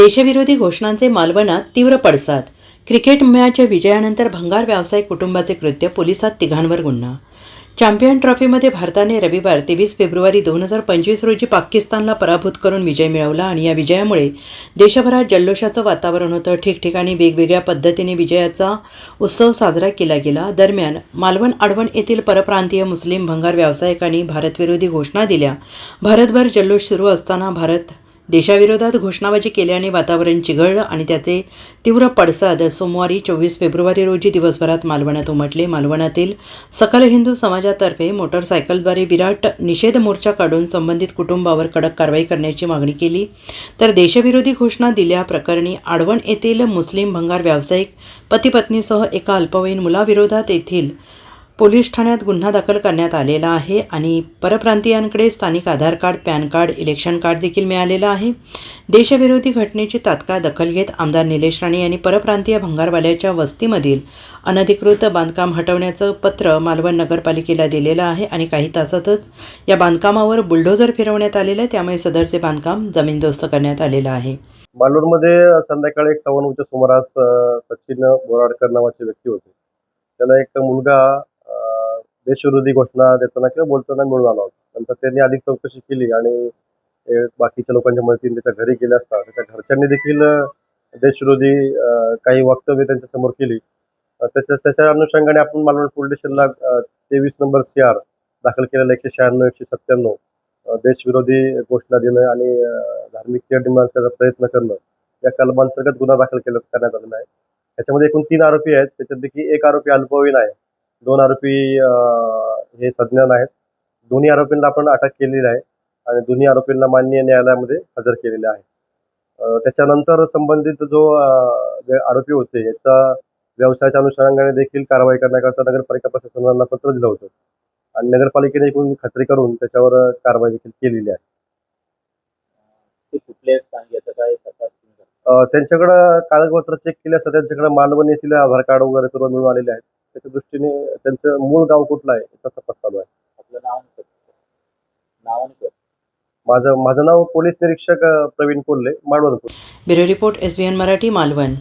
देशविरोधी घोषणांचे मालवणात तीव्र पडसाद. क्रिकेट मॅच विजयानंतर भंगार व्यावसायिक कुटुंबाचे कृत्य पोलिसात तिघांवर गुन्हा. चॅम्पियन ट्रॉफीमध्ये भारताने रविवार तेवीस फेब्रुवारी दोन हजार पंचवीस रोजी पाकिस्तानला पराभूत करून विजय मिळवला आणि या विजयामुळे देशभरात जल्लोषाचं वातावरण होतं. ठिकठिकाणी वेगवेगळ्या पद्धतीने विजयाचा उत्सव साजरा केला गेला. दरम्यान मालवण आडवण येथील परप्रांतीय मुस्लिम भंगार व्यावसायिकांनी भारतविरोधी घोषणा दिल्या. भारतभर जल्लोष सुरू असताना भारत देशाविरोधात घोषणाबाजी केल्याने वातावरण चिघळलं आणि त्याचे तीव्र पडसाद सोमवारी चोवीस फेब्रुवारी रोजी दिवसभरात मालवणात उमटले. मालवणातील सकल हिंदू समाजातर्फे मोटरसायकलद्वारे विराट निषेध मोर्चा काढून संबंधित कुटुंबावर कडक कारवाई करण्याची मागणी केली. तर देशविरोधी घोषणा दिल्या प्रकरणी आडवण येथील मुस्लिम भंगार व्यावसायिक पतीपत्नीसह एका अल्पवयीन मुलाविरोधात येथील पोलीस ठाण्यात गुन्हा दाखल करण्यात आलेला आहे आणि परप्रांतीयांकडे स्थानिक Aadhaar card PAN card election card देखील मिळालेलं आहे. देशविरोधी घटनेची तात्काळ दखल घेत आमदार निलेश राणे यांनी परप्रांतीय भंगारवाल्याच्या वस्तीमधील अनधिकृत बांधकाम हटवण्याचं पत्र मालवण नगरपालिकेला दिलेलं आहे आणि काही तासातच या बांधकामावर बुलडोझर फिरवण्यात आलेलं आहे. त्यामुळे सदरचे बांधकाम जमीनदोस्त करण्यात आलेलं आहे. मालवणमध्ये संध्याकाळी एक सव्वा नऊच्या सुमारास सचिन बोराडकर नावाचे व्यक्ती होते. त्याला एक मुलगा देशविरोधी घोषणा देताना किंवा बोलताना मिळून आला होता. नंतर त्यांनी अधिक चौकशी केली आणि बाकीच्या लोकांच्या मदतीने त्याच्या घरी गेले असता. त्याच्या घरच्यांनी देखील देशविरोधी काही वक्तव्य त्यांच्यासमोर केली. त्याच्या त्याच्या अनुषंगाने आपण मालवण पोलीस स्टेशनला तेवीस नंबर सी आर दाखल केलेला एकशे शहाण्णव एकशे सत्त्याण्णव देशविरोधी घोषणा देणं आणि धार्मिक तेढ निर्माण करण्याचा प्रयत्न करणं या कलमांतर्गत गुन्हा दाखल केला करण्यात आलेला आहे. त्याच्यामध्ये एकूण तीन आरोपी आहेत. त्याच्यापैकी एक आरोपी अल्पवयीन आहे. दोन आरोपी हे सज्ञान आहेत. दोन्ही आरोपींना आपण अटक केलेली आहे आणि दोन्ही आरोपींना माननीय न्यायालयामध्ये हजर केलेले आहे. त्याच्यानंतर संबंधित जो आरोपी होते याचा व्यवसायाच्या अनुषंगाने देखील कारवाई करण्याकरता नगरपालिका प्रशासनाला पत्र दिलं होतं. आणि नगरपालिकेने एकूण खात्री करून त्याच्यावर कारवाई देखील केलेली आहे. त्यांच्याकडं कागदपत्र चेक केले असता त्यांच्याकडे मालवण येथील आधार कार्ड वगैरे सर्व मिळून आलेले आहेत. त्याच्या दृष्टीने त्यांचं मूळ गाव कुठलं आहे याचा तपास चालू आहे. आपलं नाव. माझं माझं नाव पोलीस निरीक्षक Pravin Kolhe Malvan bureau report S B N Marathi Malvan.